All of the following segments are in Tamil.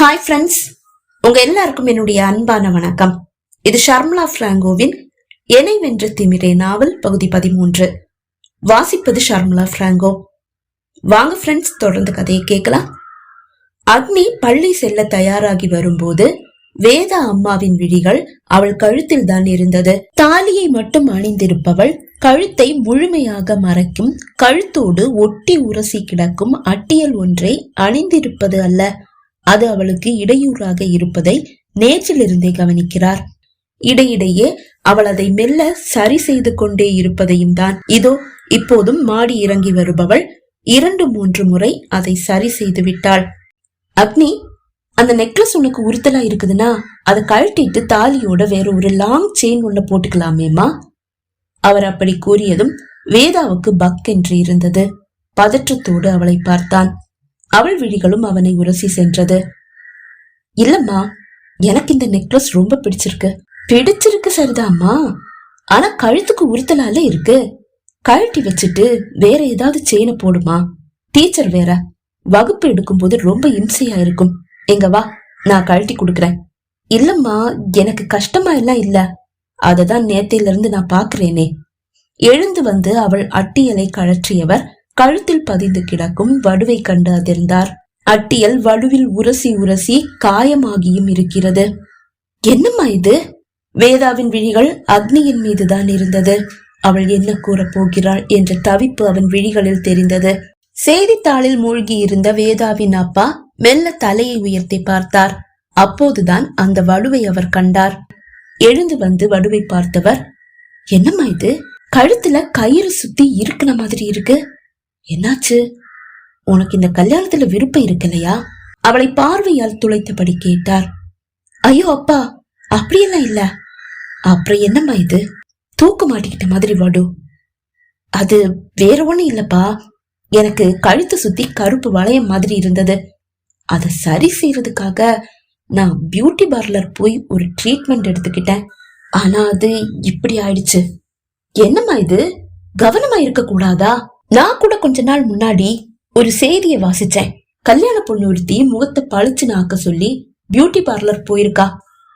ஹாய் ஃப்ரெண்ட்ஸ் உங்க எல்லாருக்கும் என்னுடைய அன்பான வணக்கம். இது ஷர்மலா பிராங்கோவின் எனை வென்ற திமிரே நாவல் பகுதி பதிமூன்று. வாசிப்பது ஷர்மலா பிராங்கோ. வாங்க ஃப்ரெண்ட்ஸ் தொடர்ந்து கதையை கேட்கலாம். அக்னி பள்ளி செல்ல தயாராகி வரும்போது வேதா அம்மாவின் விழிகள் அவள் கழுத்தில் தான் இருந்தது. தாலியை மட்டும் அணிந்திருப்பவள் கழுத்தை முழுமையாக மறைக்கும் கழுத்தோடு ஒட்டி உரசி கிடக்கும் அட்டியல் ஒன்றை அணிந்திருப்பது அல்ல. அது அவளுக்கு இடையூறாக இருப்பதை நேற்றிலிருந்தே கவனிக்கிறார். இடையிடையே அவள் அதை மெல்ல சரி செய்து கொண்டே இருப்பதையும் தான் இதோ இப்போதும் மாடி இறங்கி வருபவள் இரண்டு மூன்று முறை அதை சரி செய்து விட்டாள். அக்னி அந்த நெக்லஸ் உனக்கு உறுத்தலா இருக்குதுன்னா அதை கழட்டிட்டு தாலியோட வேற ஒரு லாங் செயின் ஒண்ணு போட்டுக்கலாமேமா அவர் அப்படி கூறியதும் வேதாவுக்கு பக் என்று இருந்தது. பதற்றத்தோடு அவளை பார்த்தான். அவள் விழிகளும் அவனை உரசி சென்றது. இல்லம்மா எனக்கு இந்த நெக்லஸ் ரொம்ப பிடிச்சிருக்கு. பிடிச்சிருக்கு சரிதாம்மா ஆனா கழுத்துக்கு உறுத்தலால இருக்கு. கழட்டி வச்சுட்டு வேற ஏதாவது செயினை போடுமா? டீச்சர் வேற. வகுப்பு எடுக்கும் போது ரொம்ப இம்சையா இருக்கும். எங்க வா நான் கழட்டி கொடுக்கறேன். இல்லம்மா எனக்கு கஷ்டமா எல்லாம் இல்ல. அததான் நேத்தையில இருந்து நான் பாக்குறேனே. எழுந்து வந்து அவள் அட்டியலை கழற்றியவர் கழுத்தில் பதிந்து கிடக்கும் வடுவை கண்டு அதிர்ந்தார். அட்டியல் வடுவில் உரசி உரசி காயமாகியும் இருக்கிறது. என்னம்மா இது? வேதாவின் விழிகள் அக்னியின் மீதுதான் இருந்தது. அவள் என்ன கூறப் போகிறாள் என்ற தவிப்பு அவன் விழிகளில் தெரிந்தது. செய்தித்தாளில் மூழ்கி இருந்த வேதாவின் அப்பா மெல்ல தலையை உயர்த்தி பார்த்தார். அப்போதுதான் அந்த வடுவை அவர் கண்டார். எழுந்து வந்து வடுவை பார்த்தவர் என்னம்மா இது? கழுத்துல கயிறு சுத்தி இருக்கிற மாதிரி இருக்கு. என்னாச்சு? உனக்கு இந்த கல்யாணத்துல விருப்பம் இருக்கலையா? அவளை பார்வையால் துளைத்தபடி கேட்டார். ஐயோ அப்பா அப்படியெல்லாம் இல்ல. அப்புறம் என்னம்மா இது? தூக்க மாட்டிக்கிட்ட மாதிரி வாடு. அது வேற ஒண்ணும் இல்லப்பா. எனக்கு கழுத்து சுத்தி கருப்பு வளையம் மாதிரி இருந்தது. அதை சரி செய்யறதுக்காக நான் பியூட்டி பார்லர் போய் ஒரு ட்ரீட்மெண்ட் எடுத்துக்கிட்டேன். ஆனா அது இப்படி ஆயிடுச்சு. என்னம்மா இது? கவனமா இருக்க கூடாதா நான் கூட கொஞ்ச நாள் முன்னாடி ஒரு செய்தியை வாசிச்சேன். கல்யாண பொண்ணு ஒருத்தி முகத்தை பளிச்சுன்னு ஆக்க சொல்லி பியூட்டி பார்லர் போயிருக்கா.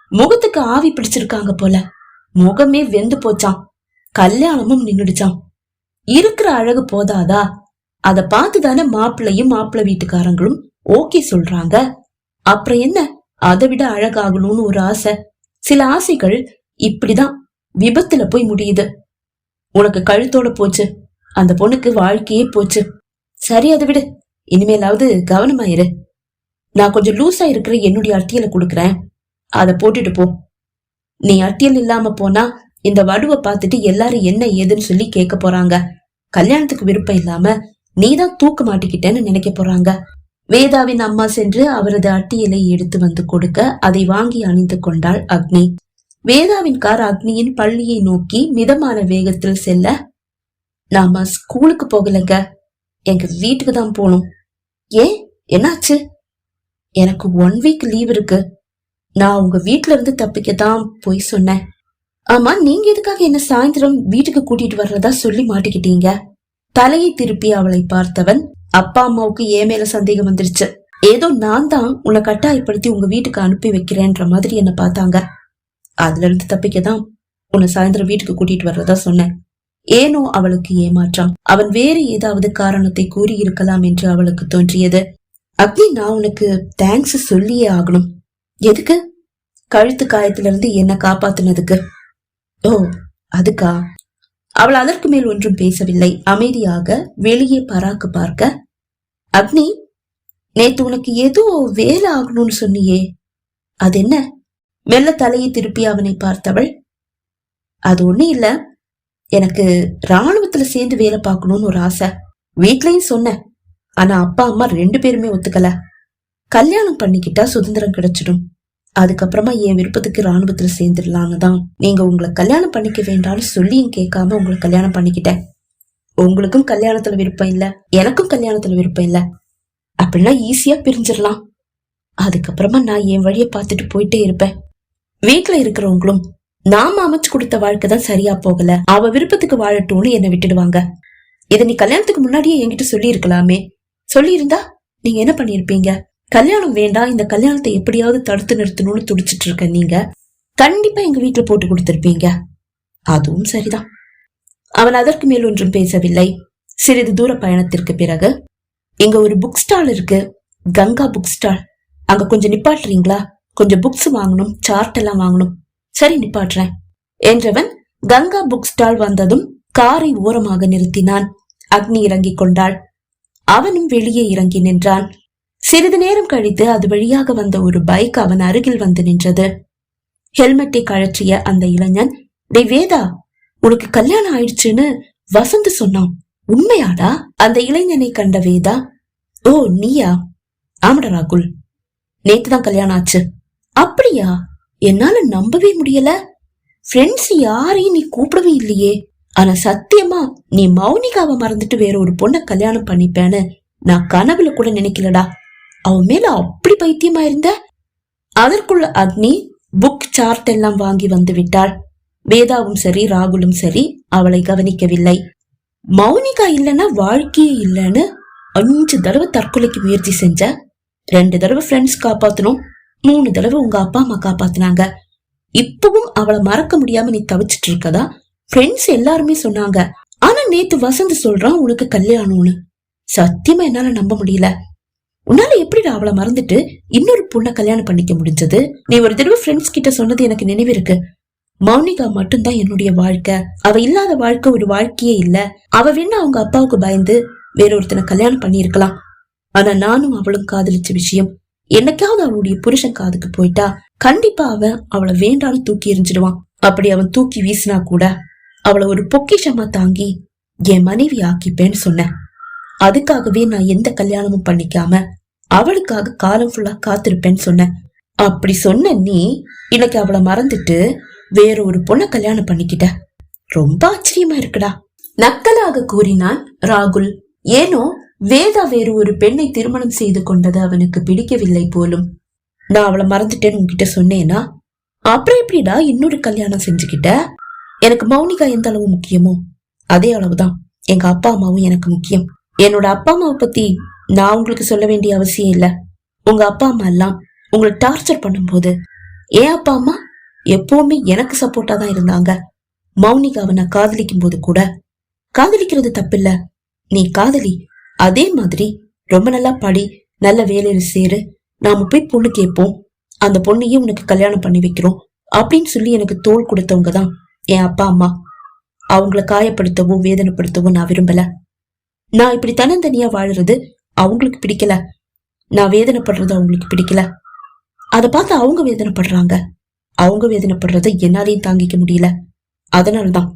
முகத்துக்கு ஆவி பிடிச்சிருக்காங்க போல. முகமே வெந்து போச்சான் கல்யாணமும் நின்னுடுச்சான் இருக்கிற அழகு போதாதா? அத பார்த்து தானே மாப்பிள்ளையும் மாப்பிள்ளை வீட்டுக்காரங்களும் ஓகே சொல்றாங்க. அப்புறம் என்ன? அதை விட அழகாகணும்னு ஒரு ஆசை. சில ஆசைகள் இப்படிதான் விபத்துல போய் முடியுது. உனக்கு கழுத்தோட போச்சு. அந்த பொண்ணுக்கு வாழ்க்கையே போச்சு. சரி அதை விடு. இனிமேலாவது கவனமாயிரு நான் கொஞ்சம் லூஸா இருக்கிற என்னுடைய அட்டியலை கொடுக்குறேன். அதை போட்டுட்டு போ. நீ அட்டியல் இல்லாம போனா இந்த வடுவை பார்த்துட்டு எல்லாரும் என்ன ஏதுன்னு சொல்லி கேட்க போறாங்க. கல்யாணத்துக்கு விருப்பம் இல்லாம நீதான் தூக்க மாட்டிக்கிட்டேன்னு நினைக்க போறாங்க. வேதாவின் அம்மா சென்று அவரது அட்டியலை எடுத்து வந்து கொடுக்க அதை வாங்கி அணிந்து கொண்டாள் அக்னி. வேதாவின் கார் அக்னியின் பள்ளியை நோக்கி மிதமான வேகத்தில் செல்ல நாம ஸ்கூலுக்கு போகலங்க. எங்க வீட்டுக்கு தான் போகணும். ஏன்? என்னாச்சு? எனக்கு ஒன் வீக் லீவ் இருக்கு. நான் உங்க வீட்ல இருந்து தப்பிக்க தான் போய் சொன்னேன். ஆமா நீங்க எதுக்காக என்ன சாயந்தரம் வீட்டுக்கு கூட்டிட்டு வர்றதா சொல்லி மாட்டிக்கிட்டீங்க? தலையை திருப்பி அவளை பார்த்தவன் அப்பா அம்மாவுக்கு ஏன் மேல சந்தேகம் வந்துருச்சு. ஏதோ நான் தான் உன்னை கட்டாயப்படுத்தி உங்க வீட்டுக்கு அனுப்பி வைக்கிறேன்ற மாதிரி என்ன பார்த்தாங்க. அதுல இருந்து தப்பிக்க தான் உன்னை சாயந்தரம் வீட்டுக்கு கூட்டிட்டு வர்றதா சொன்னேன். ஏனோ அவளுக்கு ஏமாற்றம். அவன் வேறு ஏதாவது காரணத்தை கூறி இருக்கலாம் என்று அவளுக்கு தோன்றியது. அக்னி நான் உனக்கு தேங்க்ஸ் சொல்லியே ஆகணும். எதுக்கு? கழுத்து காயத்துல இருந்து என்ன காப்பாத்துனதுக்கு. ஓ அதுக்கா? அவள் அதற்கு மேல் ஒன்றும் பேசவில்லை. அமைதியாக வெளியே பராக்கு பார்க்க அக்னி நேத்து உனக்கு ஏதோ வேலை ஆகணும்னு சொன்னியே. அது என்ன மெல்ல தலையை திருப்பி அவனை பார்த்தவள். அது ஒண்ணு இல்ல. எனக்கு ராணுவத்துல சேர்ந்து வேலை பார்க்கணும்னு ஒரு ஆசை. வீட்லயும் சொன்னேன். ஆனா அப்பா அம்மா ரெண்டு பேருமே ஒத்துக்கல. கல்யாணம் பண்ணிக்கிட்டா சுதந்திரம் கிடைச்சிடும். அதுக்கப்புறமா என் விருப்பத்துக்கு ராணுவத்துல சேர்ந்துடலான்னு தான். நீங்க உங்களை கல்யாணம் பண்ணிக்க வேண்டாம்னு சொல்லியும் கேட்காம உங்களை கல்யாணம் பண்ணிக்கிட்டேன். உங்களுக்கும் கல்யாணத்துல விருப்பம் இல்ல. எனக்கும் கல்யாணத்துல விருப்பம் இல்ல. அப்படின்னா ஈஸியா பிரிஞ்சிடலாம். அதுக்கப்புறமா நான் என் வழியை பார்த்துட்டு போயிட்டே இருப்பேன். வீட்டுல இருக்கிறவங்களும் நாம அமைச்சு கொடுத்த வாழ்க்கை தான் சரியா போகல. அவ விருப்பத்துக்கு வாழட்டும்னு என்னை விட்டுடுவாங்க. இதை நீ கல்யாணத்துக்கு முன்னாடியே என்கிட்ட சொல்லி இருக்கலாமே சொல்லி இருந்தா நீங்க என்ன பண்ணிருப்பீங்க கல்யாணம் வேண்டாம் இந்த கல்யாணத்தை எப்படியாவது தடுத்து நிறுத்தணும்னு துடிச்சிட்டு இருக்க நீங்க. கண்டிப்பா எங்க வீட்டுல போட்டு கொடுத்திருப்பீங்க. அதுவும் சரிதான். அவன் அதற்கு மேல் ஒன்றும் பேசவில்லை. சிறிது தூர பயணத்திற்கு பிறகு இங்க ஒரு புக் ஸ்டால் இருக்கு. கங்கா புக் ஸ்டால் அங்க கொஞ்சம் நிப்பாட்டுறீங்களா? கொஞ்சம் புக்ஸ் வாங்கணும் சார்ட் எல்லாம் வாங்கணும். சரி நிப்பாட்டுறேன். என்றவன் கங்கா புக் ஸ்டால் வந்ததும் காரை ஓரமாக நிறுத்தினான். அக்னி இறங்கிக் கொண்டாள். அவனும் வெளியே இறங்கி நின்றான். சிறிது நேரம் கழித்து அது வழியாக வந்த ஒரு பைக் அவன் அருகில் வந்து நின்றது. ஹெல்மெட்டை கழற்றிய அந்த இளைஞன் டேய் வேதா உனக்கு கல்யாணம் ஆயிடுச்சுன்னு வசந்த் சொன்னான். உண்மையாடா? அந்த இளைஞனை கண்ட வேதா ஓ நீயா? ஆமடா ராகுல். நேத்து தான் கல்யாணம் ஆச்சு. அப்படியா? என்னால நம்பவே முடியல. ஃப்ரெண்ட்ஸ் யாரையும் நீ கூப்பிடவே இல்லையே. ஆனா சத்தியமா நீ மௌனிகாவை மறந்துட்டு வேற ஒரு பொண்ணை கல்யாணம் பண்ணிப்பேன்னு நான் கனவுல கூட நினைக்கலடா. அவன் மேல அப்படி பைத்தியமா இருந்த? அதற்குள்ள அக்னி புக் சார்ட் எல்லாம் வாங்கி வந்து விட்டாள். வேதாவும் சரி ராகுலும் சரி அவளை கவனிக்கவில்லை. மௌனிகா இல்லைன்னா வாழ்க்கையே இல்லைன்னு அஞ்சு தடவை தற்கொலைக்கு முயற்சி செஞ்ச. ரெண்டு தடவை ஃப்ரெண்ட்ஸ் காப்பாத்தணும். மூணு தடவை உங்க அப்பா அம்மா காப்பாத்துனாங்க. இப்பவும் அவளை மறக்க முடியாம நீ தவிச்சிட்டு இருக்கதா? ஃப்ரெண்ட்ஸ் எல்லாருமே சொன்னாங்க. ஆனா நேத்து வசந்த் சொல்றான் உனக்கு கல்யாணம்னு. சத்தியமா என்னால நம்ப முடியல. உன்னால எப்படிடா அவளை மறந்துட்டு இன்னொரு பொண்ணை கல்யாணம் பண்ணிக்க முடிஞ்சது? நீ ஒரு தடவை ஃப்ரெண்ட்ஸ் கிட்ட சொன்னது எனக்கு நினைவிருக்கு மௌனிகா மட்டும்தான் என்னுடைய வாழ்க்கை. அவ இல்லாத வாழ்க்கை ஒரு வாழ்க்கையே இல்ல. அவ வேணா அவங்க அப்பாவுக்கு பயந்து வேற ஒருத்தனை கல்யாணம் பண்ணிருக்கலாம் ஆனா நானும் அவளும் காதலிச்ச விஷயம் என்னைக்காவது அவளுடைய புருஷன் காதுக்கு போயிட்டா கண்டிப்பா அவன் அவளை வேண்டான்னு தூக்கி எறிஞ்சிடுவான். அப்படி அவன் தூக்கி வீசினா கூட அவளை ஒரு பொக்கிஷமா தாங்கி என் மனைவி ஆக்கிப்பேன்னு சொன்னேன். அதுக்காகவே நான் எந்த கல்யாணமும் பண்ணிக்காம அவளுக்காக காலம் ஃபுல்லா காத்திருப்பேன்னு சொன்னேன். அப்படி சொன்ன நீ இன்னைக்கு அவளை மறந்துட்டு வேற ஒரு பொண்ணை கல்யாணம் பண்ணிக்கிட்ட. ரொம்ப ஆச்சரியமா இருக்குடா. நக்கலாக கூறினான் ராகுல். ஏனோ வேதா வேறு ஒரு பெண்ணை திருமணம் செய்து கொண்டது அவனுக்கு பிடிக்கவில்லை போலும். நான் அவளை மறந்துட்டேன்னு உன்கிட்ட சொன்னேனா? அப்புறம் எப்படிடா இன்னொரு கல்யாணம் செஞ்சுக்கிட்ட? எனக்கு மௌனிகா எந்த அளவு முக்கியமோ அதே அளவுதான். எங்க அப்பா அம்மாவும் எனக்கு முக்கியம். என்னோட அப்பா அம்மாவை பத்தி நான் உங்களுக்கு சொல்ல வேண்டிய அவசியம் இல்ல. உங்க அப்பா அம்மா எல்லாம் உங்களை டார்ச்சர் பண்ணும்போது என் அப்பா அம்மா எப்பவுமே எனக்கு சப்போர்ட்டா தான் இருந்தாங்க. மௌனிகாவை நான் காதலிக்கும் போது கூட காதலிக்கிறது தப்பில்ல. நீ காதலி அதே மாதிரி ரொம்ப நல்லா படி நல்ல வேலையில சேரு. நாம போய் பொண்ணு கேட்போம். அந்த பொண்ணையும் உனக்கு கல்யாணம் பண்ணி வைக்கிறோம். அப்படின்னு சொல்லி எனக்கு தோல் கொடுத்தவங்க தான் என் அப்பா அம்மா. அவங்கள காயப்படுத்தவோ வேதனைப்படுத்தவோ நான் விரும்பல. நான் இப்படி தன்னந்தனியா வாழுறது அவங்களுக்கு பிடிக்கல. நான் வேதனைப்படுறது அவங்களுக்கு பிடிக்கல. அதை பார்த்து அவங்க வேதனைப்படுறாங்க. அவங்க வேதனைப்படுறத என்னாலையும் தாங்கிக்க முடியல. அதனாலதான்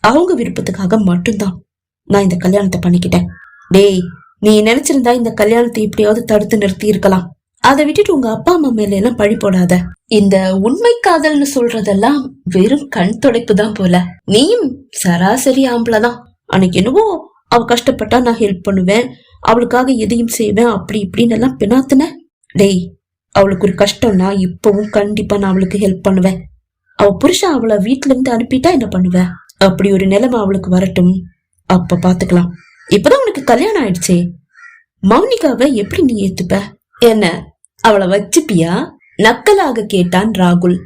அவங்க விருப்பத்துக்காக மட்டும்தான் நான் இந்த கல்யாணத்தை பண்ணிக்கிட்டேன். டேய் நீ நினைச்சிருந்தா இந்த கல்யாணத்தை எப்படியாவது தடுத்து நிறுத்தி இருக்கலாம் அதை விட்டுட்டு உங்க அப்பா அம்மா மேல எல்லாம் பழி போடாத. இந்த உண்மை காதல்னு சொல்றதெல்லாம் வெறும் கண் துடைப்பு தான் போல. நீயும் சராசரி ஆம்பளை தான். அன்னைக்கு என்னவோ அவ கஷ்டப்பட்டா நான் ஹெல்ப் பண்ணுவேன். அவளுக்காக எதையும் செய்வேன் அப்படி இப்படின்னு எல்லாம் பினாத்துன. டேய் அவளுக்கு ஒரு கஷ்டம்னா இப்பவும் கண்டிப்பா நான் அவளுக்கு ஹெல்ப் பண்ணுவேன். அவ புருஷன் அவளை வீட்டுல இருந்து அனுப்பிட்டா என்ன பண்ணுவேன் அப்படி ஒரு நிலைமை அவளுக்கு வரட்டும். அப்ப பாத்துக்கலாம். இப்பதான் உனக்கு கல்யாணம் ஆயிடுச்சே. மௌனிகாவை எப்படி நீ ஏத்துப்ப? என்ன அவளை வச்சுப்பியா? நக்கலாக கேட்டான் ராகுல்.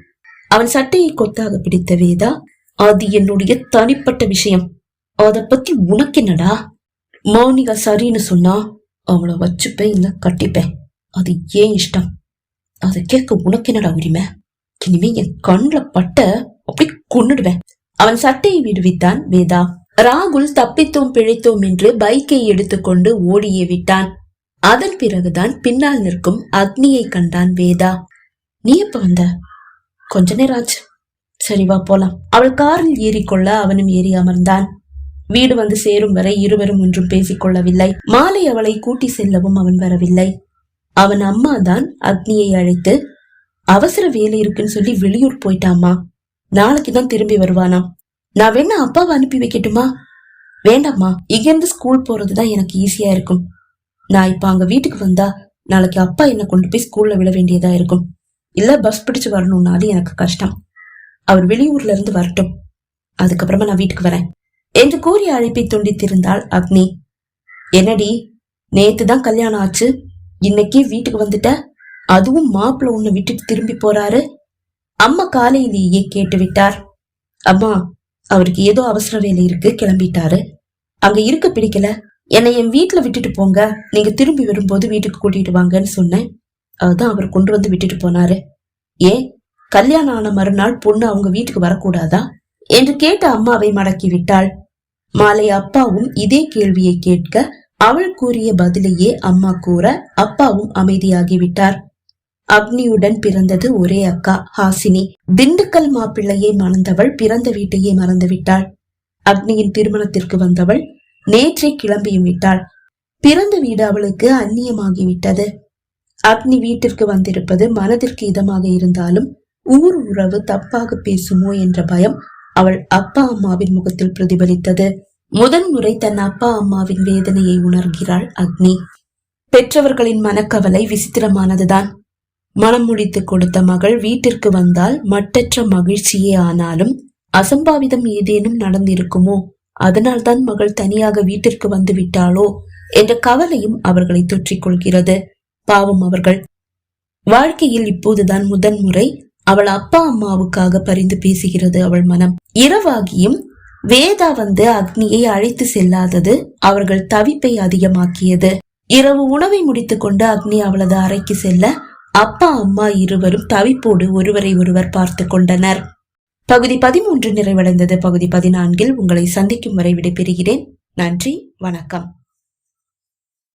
அவன் சட்டையை கொத்தாக பிடித்த வேதா அது என்னுடைய தனிப்பட்ட விஷயம். அத பத்தி உனக்கு என்னடா? மௌனிகா சரின்னு சொன்னா அவளை வச்சுப்பேன் இல்ல கட்டிப்பேன். அது ஏன் இஷ்டம்? அதை கேட்க உனக்கு என்னடா உரிமை? இனிமே என் கண்ல பட்ட அப்படி கொன்னுடுவேன். அவன் சட்டையை விடுவித்தான் வேதா. ராகுல் தப்பித்தோம் பிழைத்தோம் என்று பைக்கை எடுத்துக்கொண்டு ஓடியே விட்டான். அதன் பிறகுதான் பின்னால் நிற்கும் அக்னியை கண்டான் வேதா. நீ எப்ப வந்த? கொஞ்ச நேரம் ஆச்சு. சரி வா போலாம். அவள் காரில் ஏறிக்கொள்ள அவனும் ஏறி அமர்ந்தான். வீடு வந்து சேரும் வரை இருவரும் ஒன்றும் பேசிக் கொள்ளவில்லை மாலை அவளை கூட்டி செல்லவும் அவன் வரவில்லை. அவன் அம்மா தான் அக்னியை அழைத்து அவசர வேலை இருக்குன்னு சொல்லி வெளியூர் போயிட்டாமா நாளைக்கு தான் திரும்பி வருவானாம். நான் வேணா அப்பாவை அனுப்பி வைக்கட்டுமா? வேண்டாம்மா இங்கிருந்து ஸ்கூல் போறதுதான் எனக்கு ஈஸியா இருக்கும். நான் இப்ப அங்க வீட்டுக்கு வந்தா நாளைக்கு அப்பா என்ன கொண்டு போய் ஸ்கூல்ல விட வேண்டியதா இருக்கும். இல்ல பஸ் பிடிச்சு வரணும்னாலும் எனக்கு கஷ்டம். அவர் வெளியூர்ல இருந்து வரட்டும். அதுக்கப்புறமா நான் வீட்டுக்கு வரேன். என்று கூறிய அழைப்பை துண்டித்திருந்தாள் அக்னி. என்னடி நேத்து தான் கல்யாணம் ஆச்சு. இன்னைக்கே வீட்டுக்கு வந்துட்ட? அதுவும் மாப்பிள்ள உன்னை விட்டுட்டு திரும்பி போறாரு? அம்மா காலையிலேயே கேட்டு விட்டார் அம்மா அவருக்கு ஏதோ அவசர வேலை இருக்கு கிளம்பிட்டாரு. அங்க இருக்க பிடிக்கல. என்னை என் வீட்டுல விட்டுட்டு போங்க. நீங்க திரும்பி வரும்போது வீட்டுக்கு கூட்டிட்டு வாங்கன்னு சொன்னேன். அதுதான் அவர் கொண்டு வந்து விட்டுட்டு போனாரு. ஏன் கல்யாணம் ஆன மறுநாள் பொண்ணு அவங்க வீட்டுக்கு வரக்கூடாதா? என்று கேட்ட அம்மாவை மடக்கி விட்டாள். மாலை அப்பாவும் இதே கேள்வியை கேட்க அவள் கூறிய பதிலையே அம்மா கூற அப்பாவும் அமைதியாகிவிட்டார் அக்னியுடன் பிறந்தது ஒரே அக்கா ஹாசினி. திண்டுக்கல் மாப்பிள்ளையை மணந்தவள் பிறந்த வீட்டையே மறந்துவிட்டாள். அக்னியின் திருமணத்திற்கு வந்தவள் நேற்றே கிளம்பியும் விட்டாள். பிறந்த வீடு அவளுக்கு அந்நியமாகிவிட்டது. அக்னி வீட்டிற்கு வந்திருப்பது மனதிற்கு இதமாக இருந்தாலும் ஊர் உறவு தப்பாக பேசுமோ என்ற பயம் அவள் அப்பா அம்மாவின் முகத்தில் பிரதிபலித்தது. முதன்முறை தன் அப்பா அம்மாவின் வேதனையை உணர்கிறாள் அக்னி. பெற்றவர்களின் மனக்கவலை விசித்திரமானதுதான். மனம் முடித்து கொடுத்த மகள் வீட்டிற்கு வந்தால் மட்டற்ற மகிழ்ச்சியே ஆனாலும் அசம்பாவிதம் ஏதேனும் நடந்திருக்குமோ? அதனால்தான் மகள் தனியாக வீட்டிற்கு வந்து விட்டாளோ? என்ற கவலையும் அவர்களை தொற்றிக் கொள்கிறது. பாவம் அவர்கள். வாழ்க்கையில் இப்போதுதான் முதன்முறை அவள் அப்பா அம்மாவுக்காக பரிந்து பேசுகிறது அவள் மனம். இரவாகியும் வேதா வந்து அக்னியை அழைத்து செல்லாதது அவர்கள் தவிப்பை அதிகமாக்கியது. இரவு உணவை முடித்துக் கொண்டு அக்னி அவளது அறைக்கு செல்ல அப்பா அம்மா இருவரும் தவிப்போடு ஒருவரை ஒருவர் பார்த்து கொண்டனர். பகுதி பதிமூன்று நிறைவடைந்தது. பகுதி பதினான்கில் உங்களை சந்திக்கும் வரை விடைபெறுகிறேன். நன்றி வணக்கம்.